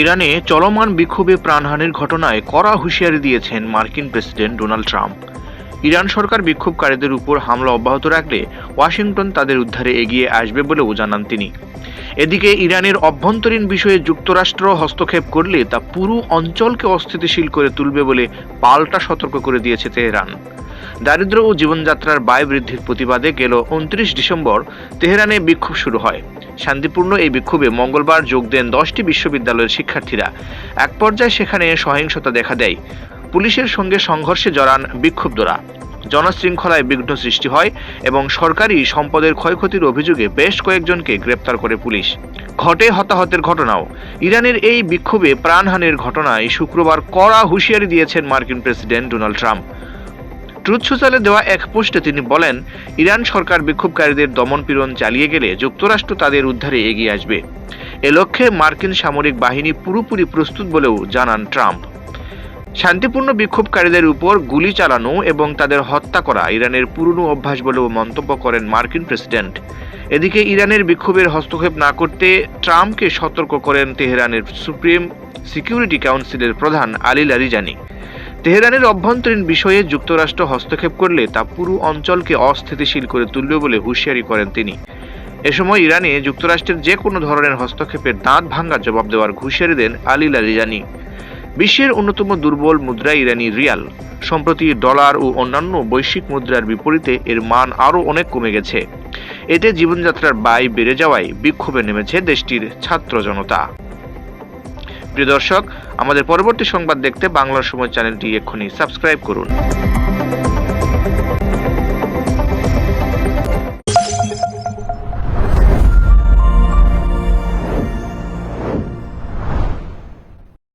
ইরানে চলমান বিক্ষোভে প্রাণহানির ঘটনায় কড়া হুঁশিয়ারি দিয়েছেন মার্কিন প্রেসিডেন্ট ডোনাল্ড ট্রাম্প। ইরান সরকার বিক্ষোভকারীদের উপর হামলা অব্যাহত রাখলে ওয়াশিংটন তাদের উদ্ধারে এগিয়ে আসবে বলেও জানান তিনি। এদিকে ইরানের অভ্যন্তরীণ বিষয়ে যুক্তরাষ্ট্র হস্তক্ষেপ করলে তা পুরো অঞ্চলকে অস্থিতিশীল করে তুলবে বলে পাল্টা সতর্ক করে দিয়েছে তেহরান। দারিদ্র ও জীবনযাত্রার ব্যয় বৃদ্ধির প্রতিবাদে গেল উনত্রিশ ডিসেম্বর তেহরানে বিক্ষোভ শুরু হয়। শান্তিপূর্ণ এই বিক্ষোভে মঙ্গলবার যোগ দেন দশটি বিশ্ববিদ্যালয়ের শিক্ষার্থীরা। এক পর্যায়ে সেখানে সহিংসতা দেখা দেয়। পুলিশের সঙ্গে সংঘর্ষে জড়ান বিক্ষুব্ধরা। জনশৃঙ্খলায় বিঘ্ন সৃষ্টি হয় এবং সরকারি সম্পদের ক্ষয়ক্ষতির অভিযোগে বেশ কয়েকজনকে গ্রেপ্তার করে পুলিশ। ঘটে হতাহতের ঘটনাও। ইরানের এই বিক্ষোভে প্রাণহানির ঘটনায় শুক্রবার কড়া হুঁশিয়ারি দিয়েছেন মার্কিন প্রেসিডেন্ট ডোনাল্ড ট্রাম্প। ট্রুথ সোশ্যালে দেওয়া এক পোস্টে তিনি বলেন, ইরান সরকার বিক্ষোভকারীদের দমনপীড়ন চালিয়ে গেলে যুক্তরাষ্ট্র তাদের উদ্ধারে এগিয়ে আসবে। এ লক্ষ্যে মার্কিন সামরিক বাহিনী পুরোপুরি প্রস্তুত বলেও জানান ট্রাম্প। শান্তিপূর্ণ বিক্ষোভকারীদের উপর গুলি চালানো এবং তাদের হত্যা করা ইরানের পুরনো অভ্যাস বলেও মন্তব্য করেন মার্কিন প্রেসিডেন্ট। এদিকে ইরানের বিক্ষোভের হস্তক্ষেপ না করতে ট্রাম্পকে সতর্ক করেন তেহরানের সুপ্রিম সিকিউরিটি কাউন্সিলের প্রধান আলী লারিজানি তেহরানের অভ্যন্তরীণ বিষয়ে যুক্তরাষ্ট্র হস্তক্ষেপ করলে তা পুরো অঞ্চলকে অস্থিতিশীল করে তুলবে বলে হুঁশিয়ারি করেন তিনি। এ সময় ইরানে যুক্তরাষ্ট্রের যে কোনো ধরনের হস্তক্ষেপের দাঁত ভাঙ্গা জবাব দেওয়ার ঘুষিয়ারি দেন আলী লারিজানি বিশ্বের অন্যতম দুর্বল মুদ্রা ইরানি রিয়াল। সম্প্রতি ডলার ও অন্যান্য বৈশ্বিক মুদ্রার বিপরীতে এর মান আরও অনেক কমে গেছে। এতে জীবনযাত্রার ব্যয় বেড়ে যাওয়ায় বিক্ষোভে নেমেছে দেশটির ছাত্র জনতা। প্রিয় দর্শক আমাদের পরবর্তী সংবাদ দেখতে বাংলার সময় চ্যানেলটি এক্ষুনি সাবস্ক্রাইব করুন।